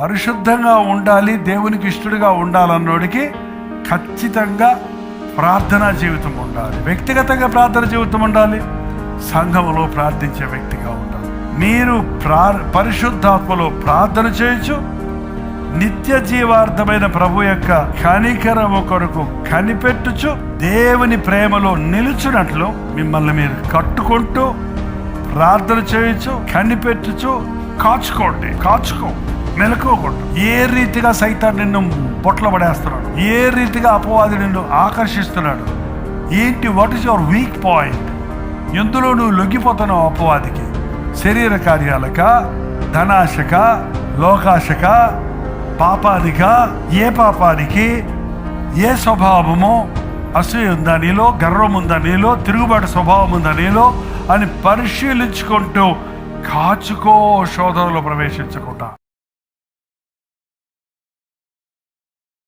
పరిశుద్ధంగా ఉండాలి దేవునికి ఇష్టడుగా ఉండాలన్నోడికి ఖచ్చితంగా ప్రార్థనా జీవితం ఉండాలి. వ్యక్తిగతంగా ప్రార్థన జీవితం ఉండాలి. సంఘములో ప్రార్థించే వ్యక్తిగా ఉండాలి. మీరు ప్రా పరిశుద్ధాత్మలో ప్రార్థన చేయొచ్చు. నిత్య జీవార్థమైన ప్రభు యొక్క కనికరము కొరకు కనిపెట్టుచు దేవుని ప్రేమలో నిలుచున్నట్లు మిమ్మల్ని మీరు కట్టుకుంటూ ప్రార్థన చేయొచ్చు కనిపెట్టుచు. కాచుకోండి కాచుకో. మెలకోకుండా ఏ రీతిగా సైతం నిన్ను పొట్ల పడేస్తున్నాడు? ఏ రీతిగా అపవాది నిన్ను ఆకర్షిస్తున్నాడు? ఏంటి? What is your weak point ఎందులో నువ్వు లొంగిపోతున్నావు అపవాదికి? శరీర కార్యాలక ధనాశక లోకాశక పాపానిక ఏ పాపానికి? ఏ స్వభావమో? అసూయ ఉందా నీలో? గర్వం ఉందా నీలో? తిరుగుబాటు స్వభావం ఉందా నీలో? అని పరిశీలించుకుంటూ కాచుకో శోధనలో ప్రవేశించకుండా.